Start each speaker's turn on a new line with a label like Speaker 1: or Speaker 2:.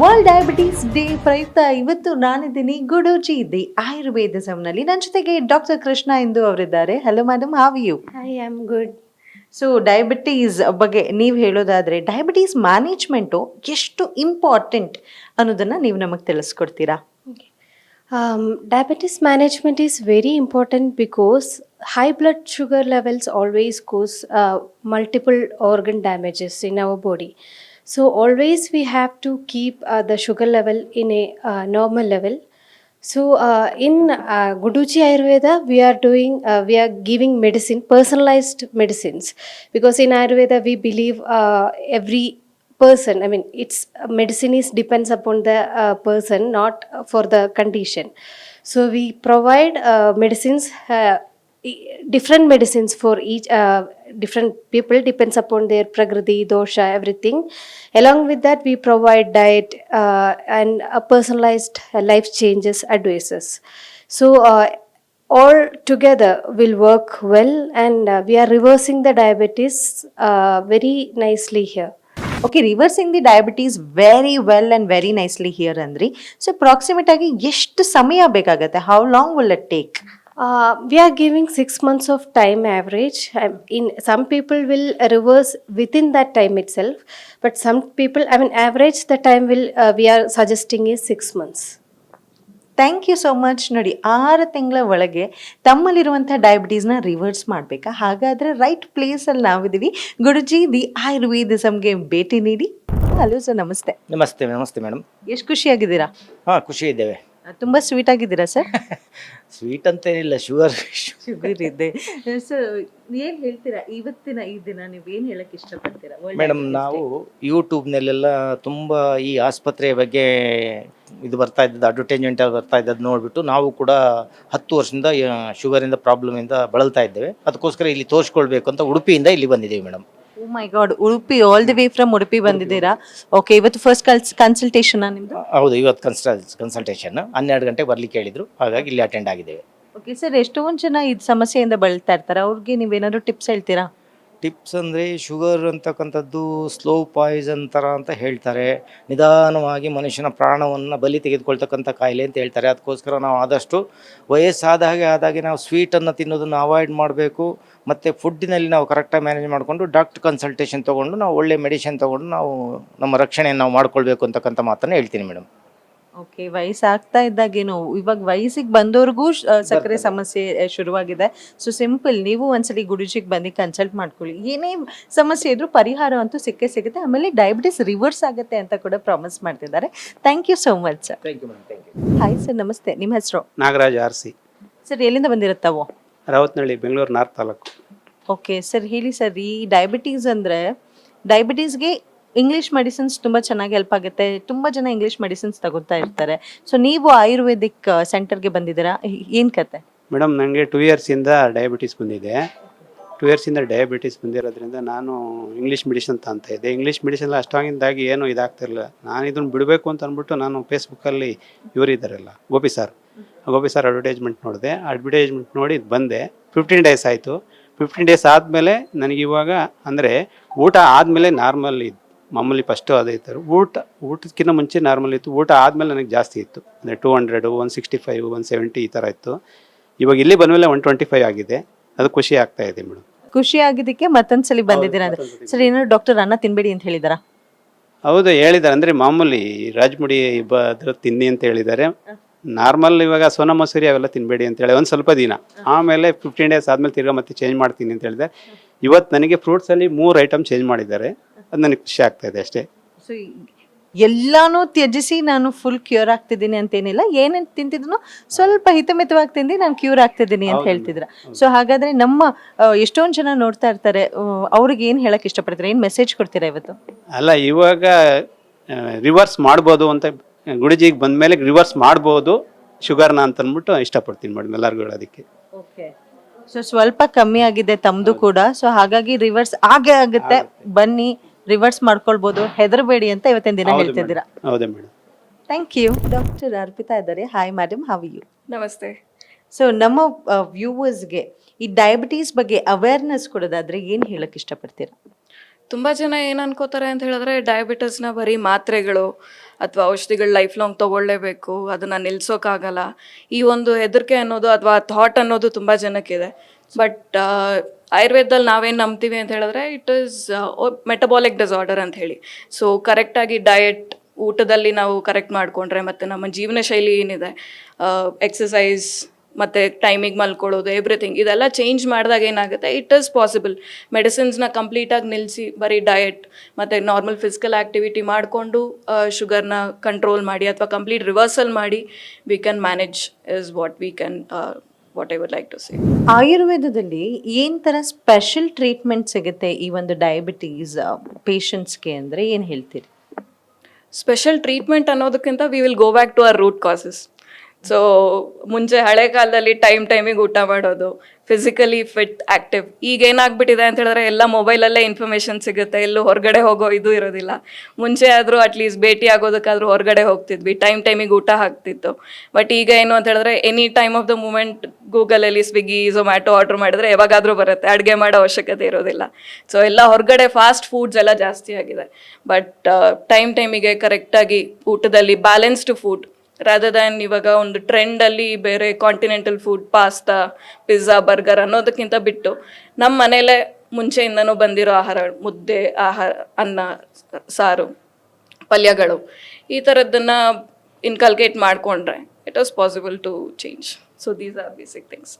Speaker 1: World diabetes day ಪ್ರಯುಕ್ತ ಇವತ್ತು ನಾನಿದ್ದೀನಿ ಗುಡೂಜಿ ದಿ ಆಯುರ್ವೇದಿಸಂನಲ್ಲಿ ನನ್ನ ಜೊತೆಗೆ ಡಾಕ್ಟರ್ ಕೃಷ್ಣ ಎಂದು ಅವರಿದ್ದಾರೆ. Hello madam how you
Speaker 2: I am good
Speaker 1: so diabetes ಬಗ್ಗೆ ನೀವು ಹೇಳೋದಾದರೆ ಡಯಾಬಿಟೀಸ್ ಮ್ಯಾನೇಜ್ಮೆಂಟು ಎಷ್ಟು ಇಂಪಾರ್ಟೆಂಟ್ ಅನ್ನೋದನ್ನು ನೀವು ನಮಗೆ ತಿಳಿಸ್ಕೊಡ್ತೀರಾ?
Speaker 2: Diabetes management is very important because high high blood sugar levels always cause uh, multiple organ damages body our body. So always we have to keep uh, the sugar level in a uh, normal level. So uh, in uh, Guduchi Ayurveda, we are doing, uh, we are giving medicine, personalized medicines, because in Ayurveda we believe uh, every person i mean it's medicine is depends upon the uh, person not for the condition so we provide uh, medicines uh, different medicines for each uh, different people depends upon their prakriti dosha everything along with that we provide diet uh, and uh, personalized uh, life changes advices so uh, all together will work well and uh, we are reversing the diabetes uh, very nicely here
Speaker 1: okay reversing the diabetes very well and very nicely here ಅಂದ್ರಿ so approximate ಆಗಿ ಎಷ್ಟು ಸಮಯ ಬೇಕಾಗತ್ತೆ how long will it take
Speaker 2: Uh, we are giving six months of time average. Um, in some people will reverse within that time itself, but some people, I mean, average the time will uh, we are suggesting is six months.
Speaker 1: Thank you so much ನೋಡಿ ಆರು ತಿಂಗಳ ಒಳಗೆ ತಮ್ಮಲ್ಲಿರುವಂಥ ಡಯಾಬಿಟೀಸ್ನ reverse ಮಾಡಬೇಕಾ ಹಾಗಾದರೆ right ಪ್ಲೇಸಲ್ಲಿ ನಾವಿದ್ದೀವಿ ಗುರುಜಿ the ಆಯುರ್ವೇದಿಸಮ್ಗೆ ಭೇಟಿ ನೀಡಿ ಹಲೋ ಸರ್ ನಮಸ್ತೆ
Speaker 3: ನಮಸ್ತೆ ನಮಸ್ತೆ ಮೇಡಮ್
Speaker 1: ಎಷ್ಟು ಖುಷಿಯಾಗಿದ್ದೀರಾ
Speaker 3: ಹಾಂ ಖುಷಿ ಇದ್ದೇವೆ
Speaker 1: ತುಂಬ ಸ್ವೀಟ್ ಆಗಿದ್ದೀರಾ ಸರ್
Speaker 3: ಸ್ವೀಟ್ ಅಂತೇನಿಲ್ಲ ಶುಗರ್
Speaker 1: ಶುಗರ್ ಇದೆ. ಸರ್ ಏನು ಹೇಳ್ತೀರಾ? ಇವತ್ತಿನ ಈ ದಿನ ನೀವು ಏನು ಹೇಳಕ್ ಇಷ್ಟಪಡ್ತೀರಾ?
Speaker 3: ಮೇಡಮ್ ನಾವು
Speaker 1: ಯೂಟ್ಯೂಬ್
Speaker 3: ಯೂಟ್ಯೂಬ್ನಲ್ಲೆಲ್ಲ ತುಂಬಾ ಈ ಆಸ್ಪತ್ರೆಯ ಬಗ್ಗೆ ಇದು ಬರ್ತಾ ಇದ್ದದ್ದು ಅಡ್ವರ್ಟೈಸ್ಮೆಂಟ್ ಬರ್ತಾ ಇದ್ದದ್ದು ನೋಡಿಬಿಟ್ಟು ನಾವು ಕೂಡ ಹತ್ತು ವರ್ಷದಿಂದ ಶುಗರಿಂದ ಪ್ರಾಬ್ಲಮಿಂದ ಬಳಲ್ತಾ ಇದ್ದೇವೆ. ಅದಕ್ಕೋಸ್ಕರ ಇಲ್ಲಿ ತೋರಿಸ್ಕೊಳ್ಬೇಕು ಅಂತ ಉಡುಪಿಯಿಂದ ಇಲ್ಲಿ ಬಂದಿದ್ದೀವಿ madam
Speaker 1: oh my god Udupi all the way from Udupi ಬಂದಿದ್ದೀರಾ? ಓಕೆ ಇವತ್ತು ಫಸ್ಟ್ ಕನ್ಸ್ ಕನ್ಸಲ್ಟೇಷನ್ ನಿಮ್ದು?
Speaker 3: ಹೌದು ಇವತ್ತು ಕನ್ಸಲ್ ಕನ್ಸಲ್ಟೇಷನ್ ಹನ್ನೆರಡು ಗಂಟೆಗೆ ಬರ್ಲಿಕ್ಕೆ ಹೇಳಿದ್ರು. ಹಾಗಾಗಿ ಇಲ್ಲಿ ಅಟೆಂಡ್ ಆಗಿದ್ದೇವೆ.
Speaker 1: ಓಕೆ ಸರ್ ಎಷ್ಟೊಂದು ಜನ ಇದು ಸಮಸ್ಯೆಯಿಂದ ಬಳಲ್ತಾ ಇರ್ತಾರೆ? ಅವ್ರಿಗೆ ನೀವೇನಾದ್ರು ಟಿಪ್ಸ್ ಹೇಳ್ತೀರಾ?
Speaker 3: ಟಿಪ್ಸ್ ಅಂದರೆ ಶುಗರ್ ಅಂತಕ್ಕಂಥದ್ದು ಸ್ಲೋ ಪಾಯ್ಸನ್ ಥರ ಅಂತ ಹೇಳ್ತಾರೆ. ನಿಧಾನವಾಗಿ ಮನುಷ್ಯನ ಪ್ರಾಣವನ್ನು ಬಲಿ ತೆಗೆದುಕೊಳ್ತಕ್ಕಂಥ ಕಾಯಿಲೆ ಅಂತ ಹೇಳ್ತಾರೆ. ಅದಕ್ಕೋಸ್ಕರ ನಾವು ಆದಷ್ಟು ವಯಸ್ಸಾದ ಹಾಗೆ ಆದಾಗೆ ನಾವು ಸ್ವೀಟನ್ನು ತಿನ್ನೋದನ್ನು ಅವಾಯ್ಡ್ ಮಾಡಬೇಕು. ಮತ್ತು ಫುಡ್ಡಿನಲ್ಲಿ ನಾವು ಕರೆಕ್ಟಾಗಿ ಮ್ಯಾನೇಜ್ ಮಾಡಿಕೊಂಡು ಡಾಕ್ಟರ್ ಕನ್ಸಲ್ಟೇಷನ್ ತೊಗೊಂಡು ನಾವು ಒಳ್ಳೆ ಮೆಡಿಸಿನ್ ತೊಗೊಂಡು ನಾವು ನಮ್ಮ ರಕ್ಷಣೆಯನ್ನು ನಾವು ಮಾಡ್ಕೊಳ್ಬೇಕು ಅಂತಕ್ಕಂಥ ಮಾತನ್ನು ಹೇಳ್ತೀನಿ ಮೇಡಮ್
Speaker 1: ಓಕೆ ವಯಸ್ಸಾಗ್ತಾ ಇದ್ದಾಗೇನು ಇವಾಗ ವಯಸ್ಸಿಗೆ ಬಂದವ್ರಿಗೂ ಸಕ್ಕರೆ ಸಮಸ್ಯೆ ಶುರುವಾಗಿದೆ. ಸೊ ಸಿಂಪಲ್ ನೀವು ಒಂದ್ಸಲಿ ಗುಡುಜಿಗೆ ಬಂದು ಕನ್ಸಲ್ಟ್ ಮಾಡ್ಕೊಳ್ಳಿ. ಏನೇ ಸಮಸ್ಯೆ ಇದ್ರೂ ಪರಿಹಾರ ಅಂತೂ ಸಿಕ್ಕೇ ಸಿಗುತ್ತೆ. ಆಮೇಲೆ ಡಯಾಬಿಟಿಸ್ ರಿವರ್ಸ್ ಆಗುತ್ತೆ ಅಂತ ಕೂಡ ಪ್ರಾಮಿಸ್ ಮಾಡ್ತಿದ್ದಾರೆ. Thank you so much sir
Speaker 3: thank you madam thank you
Speaker 1: hi sir ನಮಸ್ತೆ. ನಿಮ್ಮ ಹೆಸರು?
Speaker 4: Nagaraj R C.
Speaker 1: ಸರ್ ಎಲ್ಲಿಂದ ಬಂದಿರುತ್ತಾವು?
Speaker 4: Ravatnahalli Bengaluru north taluk.
Speaker 1: Okay sir ಹೇಳಿ ಸರ್ ಈ ಡಯಾಬಿಟೀಸ್ ಅಂದರೆ ಡಯಾಬಿಟೀಸ್ಗೆ ಇಂಗ್ಲೀಷ್ ಮೆಡಿಸಿನ್ಸ್ ತುಂಬ ಚೆನ್ನಾಗಿ ಹೆಲ್ಪ್ ಆಗುತ್ತೆ. ತುಂಬ ಜನ ಇಂಗ್ಲೀಷ್ ಮೆಡಿಸಿನ್ಸ್ ತಗೋತಾ ಇರ್ತಾರೆ. ಸೊ ನೀವು ಆಯುರ್ವೇದಿಕ್ ಸೆಂಟರ್ಗೆ ಬಂದಿದ್ದೀರಾ? ಏನು ಕತೆ?
Speaker 4: ಮೇಡಮ್ ನನಗೆ ಟೂ ಇಯರ್ಸಿಂದ ಡಯಾಬಿಟಿಸ್ ಬಂದಿದೆ. ಟೂ ಇಯರ್ಸಿಂದ ಡಯಾಬಿಟಿಸ್ ಬಂದಿರೋದ್ರಿಂದ ನಾನು ಇಂಗ್ಲೀಷ್ ಮೆಡಿಸಿನ್ ತಾಂತ ಇದ್ದೆ. ಇಂಗ್ಲೀಷ್ ಮೆಡಿಸಿನ್ ಅಷ್ಟಾಗಿಂದಾಗಿ ಏನು ಇದಾಗ್ತಿರಲಿಲ್ಲ ನಾನು ಇದನ್ನು ಬಿಡಬೇಕು ಅಂತ ಅಂದ್ಬಿಟ್ಟು ನಾನು ಫೇಸ್ಬುಕ್ಕಲ್ಲಿ ಇವರು ಇದ್ದಾರಲ್ಲ, Gopi sir Gopi sir advertisement ನೋಡಿದೆ. ಅಡ್ವರ್ಟೈಸ್ಮೆಂಟ್ ನೋಡಿ ಬಂದೆ. ಫಿಫ್ಟೀನ್ ಡೇಸ್ ಆಯಿತು. ಫಿಫ್ಟೀನ್ ಡೇಸ್ ಆದಮೇಲೆ ನನಗಿವಾಗ ಅಂದರೆ ಊಟ ಆದಮೇಲೆ ನಾರ್ಮಲ್ ಇತ್ತು ಮಾಮೂಲಿ ಫಸ್ಟು ಅದೇ ಇತ್ತು. ಊಟ ಊಟಕ್ಕಿಂತ ಮುಂಚೆ ನಾರ್ಮಲ್ ಇತ್ತು. ಊಟ ಆದಮೇಲೆ ನನಗೆ ಜಾಸ್ತಿ ಇತ್ತು. ಅಂದರೆ two hundred one sixty five one seventy ಈ ಥರ ಇತ್ತು. ಇವಾಗ ಇಲ್ಲಿ ಬಂದಮೇಲೆ ಒನ್ ಟ್ವೆಂಟಿ ಫೈವ್ ಆಗಿದೆ. ಅದು ಖುಷಿ ಆಗ್ತಾ ಇದೆ ಮೇಡಮ್.
Speaker 1: ಖುಷಿ ಆಗಿದ್ದಕ್ಕೆ ಮತ್ತೊಂದ್ಸಲಿ ಬಂದಿದ್ದೀರಾ ಅಂದ್ರೆ? ಸರ್ ಏನಾದ್ರು ಡಾಕ್ಟರ್ ಅನ್ನ ತಿನ್ಬೇಡಿ ಅಂತ ಹೇಳಿದಾರ?
Speaker 4: ಹೌದು ಹೇಳಿದ್ದಾರೆ ಅಂದರೆ ಮಾಮೂಲಿ ರಾಜಮುಡಿ ಬದ್ರ ತಿನ್ನಿ ಅಂತ ಹೇಳಿದ್ದಾರೆ ನಾರ್ಮಲ್ ಇವಾಗ ಸೋನಾ ಮಸೂರಿ ಅವೆಲ್ಲ ತಿನ್ಬೇಡಿ ಅಂತ ಹೇಳಿ ಒಂದು ಸ್ವಲ್ಪ ದಿನ. ಆಮೇಲೆ ಫಿಫ್ಟೀನ್ ಡೇಸ್ ಆದಮೇಲೆ ತಿರ್ಗಾ ಮತ್ತೆ ಚೇಂಜ್ ಮಾಡ್ತೀನಿ ಅಂತ ಹೇಳಿದೆ ಇವತ್ತು ನನಗೆ ಫ್ರೂಟ್ಸಲ್ಲಿ ಮೂರು ಐಟಮ್ ಚೇಂಜ್ ಮಾಡಿದ್ದಾರೆ. ಅದು ನನಗೆ ಖುಷಿ ಆಗ್ತಾ ಇದೆ ಅಷ್ಟೇ.
Speaker 1: ಸೊ ಎಲ್ಲಾನು ತ್ಯಜಿಸಿ ನಾನು ಫುಲ್ ಕ್ಯೂರ್ ಆಗ್ತಿದ್ದೀನಿ ಅಂತೇನಿಲ್ಲ ಏನೇನು ತಿಂತಿದ್ರು ಸ್ವಲ್ಪ ಹಿತಮಿತವಾಗಿ ತಿಂದು ನಾನು ಕ್ಯೂರ್ ಆಗ್ತಿದ್ದೀನಿ ಅಂತ ಹೇಳ್ತಿದ್ರ. ಸೊ ಹಾಗಾದ್ರೆ ನಮ್ಮ ಎಷ್ಟೊಂದು ಜನ ನೋಡ್ತಾ ಇರ್ತಾರೆ ಅವ್ರಿಗೆ ಏನ್ ಹೇಳಕ್ ಇಷ್ಟಪಡ್ತೀರಾ? ಏನು ಮೆಸೇಜ್ ಕೊಡ್ತೀರಾ ಇವತ್ತು?
Speaker 4: ಅಲ್ಲ ಇವಾಗ ರಿವರ್ಸ್ ಮಾಡ್ಬೋದು ಅಂತ ಗುಡಿಜಿಗೆ ಬಂದಮೇಲೆ ರಿವರ್ಸ್ ಮಾಡ್ಬೋದು ಶುಗರ್ನ ಅಂತ ಅಂದ್ಬಿಟ್ಟು ಇಷ್ಟಪಡ್ತೀನಿ ಮೇಡಮ್ ಎಲ್ಲರಿಗೂ ಹೇಳೋದಕ್ಕೆ.
Speaker 1: ಓಕೆ. ಸೊ ಸ್ವಲ್ಪ ಕಮ್ಮಿ ಆಗಿದೆ ತಮ್ಮದು ಕೂಡ. ಸೊ ಹಾಗಾಗಿ ರಿವರ್ಸ್ ಆಗೇ ಆಗುತ್ತೆ. ಬನ್ನಿ ರಿವರ್ಸ್ ಮಾಡ್ಕೊಳ್ಬೋದು ಹೆದರಬೇಡಿ ಅಂತ ಇವತ್ತಿನ ದಿನ ಹೇಳ್ತಿದ್ದೀರಾ.
Speaker 4: ಹೌದಾ madam.
Speaker 1: Thank you doctor Arpita ಇದ್ದಾರೆ. ಹಾಯ್ ಮ್ಯಾಡಮ್ ಹವ್ ಯು
Speaker 5: ನಮಸ್ತೆ.
Speaker 1: ಸೊ ನಮ್ಮ ವ್ಯೂವರ್ಸ್ಗೆ ಈ ಡಯಾಬಿಟೀಸ್ ಬಗ್ಗೆ ಅವೇರ್ನೆಸ್ ಕೊಡೋದಾದ್ರೆ ಏನು ಹೇಳಕ್ ಇಷ್ಟಪಡ್ತೀರಾ?
Speaker 5: ತುಂಬ ಜನ ಏನು ಅನ್ಕೋತಾರೆ ಅಂತ ಹೇಳಿದ್ರೆ ಡಯಾಬಿಟಿಸ್ನ ಬರೀ ಮಾತ್ರೆಗಳು ಅಥವಾ ಔಷಧಿಗಳು ಲೈಫ್ ಲಾಂಗ್ ತೊಗೊಳ್ಳೇಬೇಕು ಅದನ್ನು ನಿಲ್ಸೋಕ್ಕಾಗಲ್ಲ ಈ ಒಂದು ಹೆದರಿಕೆ ಅನ್ನೋದು ಅಥವಾ ಥಾಟ್ ಅನ್ನೋದು ತುಂಬ ಜನಕ್ಕಿದೆ. ಬಟ್ ಆಯುರ್ವೇದದಲ್ಲಿ ನಾವೇನು ನಂಬ್ತೀವಿ ಅಂತ ಹೇಳಿದ್ರೆ ಇಟ್ ಈಸ್ ಮೆಟಬಾಲಿಕ್ ಡಿಸಾರ್ಡರ್ ಅಂತ ಹೇಳಿ. ಸೊ ಕರೆಕ್ಟಾಗಿ ಡಯಟ್ ಊಟದಲ್ಲಿ ನಾವು ಕರೆಕ್ಟ್ ಮಾಡಿಕೊಂಡ್ರೆ ಮತ್ತು ನಮ್ಮ ಜೀವನ ಶೈಲಿ ಏನಿದೆ ಎಕ್ಸಸೈಸ್ ಮತ್ತು ಟೈಮಿಗೆ ಮಲ್ಕೊಳ್ಳೋದು ಎವ್ರಿಥಿಂಗ್ ಇದೆಲ್ಲ ಚೇಂಜ್ ಮಾಡಿದಾಗ ಏನಾಗುತ್ತೆ ಇಟ್ ಈಸ್ ಪಾಸಿಬಲ್ ಮೆಡಿಸಿನ್ಸ್ನ ಕಂಪ್ಲೀಟಾಗಿ ನಿಲ್ಲಿಸಿ ಬರೀ ಡಯಟ್ ಮತ್ತು ನಾರ್ಮಲ್ ಫಿಸಿಕಲ್ ಆ್ಯಕ್ಟಿವಿಟಿ ಮಾಡಿಕೊಂಡು ಶುಗರ್ನ ಕಂಟ್ರೋಲ್ ಮಾಡಿ ಅಥವಾ ಕಂಪ್ಲೀಟ್ ರಿವರ್ಸಲ್ ಮಾಡಿ we can manage is what we can what I would like to say
Speaker 1: ಆಯುರ್ವೇದದಲ್ಲಿ ಏನ್ ತರ ಸ್ಪೆಷಲ್ ಟ್ರೀಟ್ಮೆಂಟ್ ಸಿಗುತ್ತೆ ಈ ಒಂದು ಡಯಾಬಿಟೀಸ್ ಪೇಷಂಟ್ಸ್ಗೆ ಅಂದ್ರೆ ಏನ್ ಹೇಳ್ತೀರಿ?
Speaker 5: ಸ್ಪೆಷಲ್ ಟ್ರೀಟ್ಮೆಂಟ್ ಅನ್ನೋದಕ್ಕಿಂತ we will go back to our root causes so ಮುಂಚೆ ಹಳೆ ಕಾಲದಲ್ಲಿ ಟೈಮ್ ಟೈಮಿಗೆ ಊಟ ಮಾಡೋದು ಫಿಸಿಕಲಿ ಫಿಟ್ ಆಕ್ಟಿವ್ ಈಗ ಏನಾಗ್ಬಿಟ್ಟಿದೆ ಅಂತ ಹೇಳಿದ್ರೆ ಎಲ್ಲ ಮೊಬೈಲಲ್ಲೇ ಇನ್ಫಾರ್ಮೇಶನ್ ಸಿಗುತ್ತೆ. ಎಲ್ಲೂ ಹೊರಗಡೆ ಹೋಗೋ ಇದು ಇರೋದಿಲ್ಲ. ಮುಂಚೆ ಆದರೂ ಅಟ್ಲೀಸ್ಟ್ ಭೇಟಿ ಆಗೋದಕ್ಕಾದ್ರೂ ಹೊರಗಡೆ ಹೋಗ್ತಿದ್ವಿ. ಟೈಮ್ ಟೈಮಿಗೆ ಊಟ ಹಾಕ್ತಿತ್ತು. ಬಟ್ ಈಗ ಏನು ಅಂತ ಹೇಳಿದ್ರೆ any time of the moment ಗೂಗಲಲ್ಲಿ ಸ್ವಿಗ್ಗಿ ಝೊಮ್ಯಾಟೊ ಆರ್ಡರ್ ಮಾಡಿದ್ರೆ ಯಾವಾಗಾದರೂ ಬರುತ್ತೆ. ಅಡುಗೆ ಮಾಡೋ ಅವಶ್ಯಕತೆ ಇರೋದಿಲ್ಲ. ಸೊ ಎಲ್ಲ ಹೊರಗಡೆ ಫಾಸ್ಟ್ ಫುಡ್ಸ್ ಎಲ್ಲ ಜಾಸ್ತಿ ಆಗಿದೆ. ಬಟ್ ಟೈಮ್ ಟೈಮಿಗೆ ಕರೆಕ್ಟಾಗಿ ಊಟದಲ್ಲಿ ಬ್ಯಾಲೆನ್ಸ್ಡ್ ಫುಡ್ ರಾದರ್ ದ್ಯಾನ್ ಇವಾಗ ಒಂದು ಟ್ರೆಂಡಲ್ಲಿ ಬೇರೆ continental food pasta pizza burger ಅನ್ನೋದಕ್ಕಿಂತ ಬಿಟ್ಟು ನಮ್ಮ ಮನೇಲೆ ಮುಂಚೆಯಿಂದನೂ ಬಂದಿರೋ ಆಹಾರ, ಮುದ್ದೆ, ಆಹಾರ, ಅನ್ನ, ಸಾರು, ಪಲ್ಯಗಳು ಈ ಥರದ್ದನ್ನು ಇನ್ಕಲ್ಕೇಟ್ ಮಾಡಿಕೊಂಡ್ರೆ it was possible to change so these are basic things